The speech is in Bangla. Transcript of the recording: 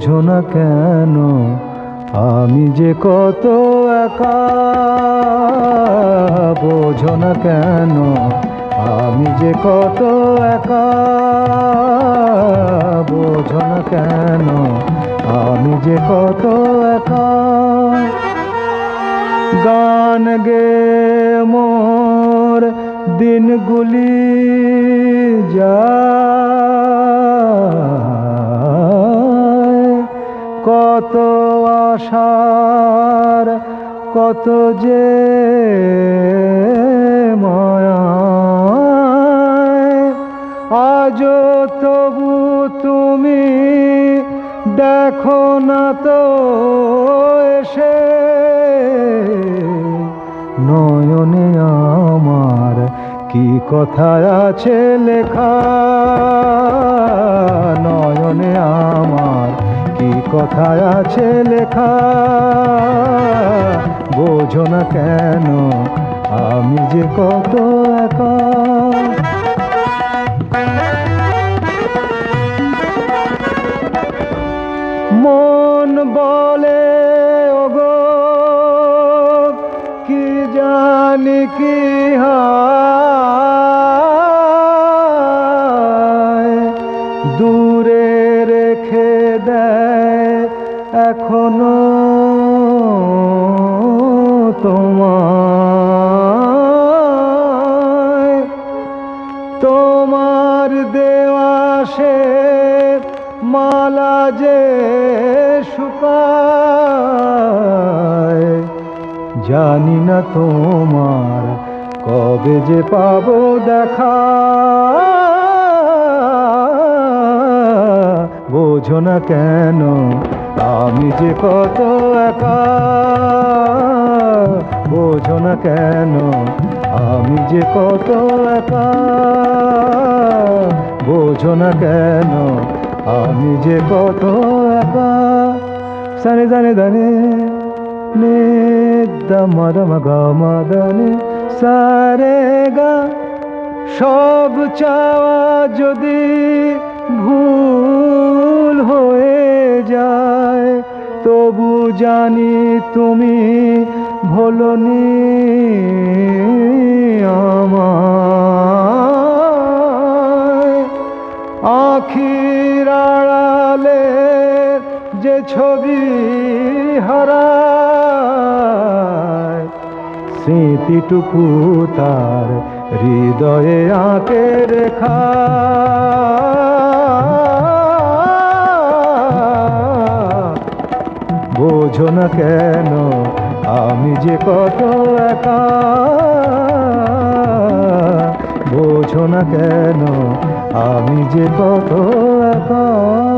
বোঝো না কেন, আমি যে কত একা। বোঝো না কেন, আমি যে কত একা। বোঝো না কেন, আমি যে কত একা। গান গে মোর দিনগুলি যায় কত আশার, কত যে আজও তবু তুমি দেখো না তো এসে নয়নে আমার কি কথা আছে লেখা? কি কথা আছে লেখা, বোঝো না কেন আমি যে কত একা। মন বলে, ওগো, কি জানি কি হায় এখনও তোমার তোমার দেওয়া সে মালা যে শুকায় জানি না তোমার কবে যে পাবো দেখা। বোঝো না কেন আমি যে কত একা, বোঝো না কেন? আমি যে কত একা, বোঝো না কেন? আমি যে কত একা, সানে দানে দানে নে দামাদামা গামা দানে সারে গা, সব চাওয়া যদি ভুল জানি তুমি ভোলনি আমায়। আখির আড়ালে যে ছবি হারায় স্মৃতিটুকু তার হৃদয়ে আঁকে রেখা। বোঝো না কেন আমি যে কত একা। বোঝো না কেন আমি যে কত একা।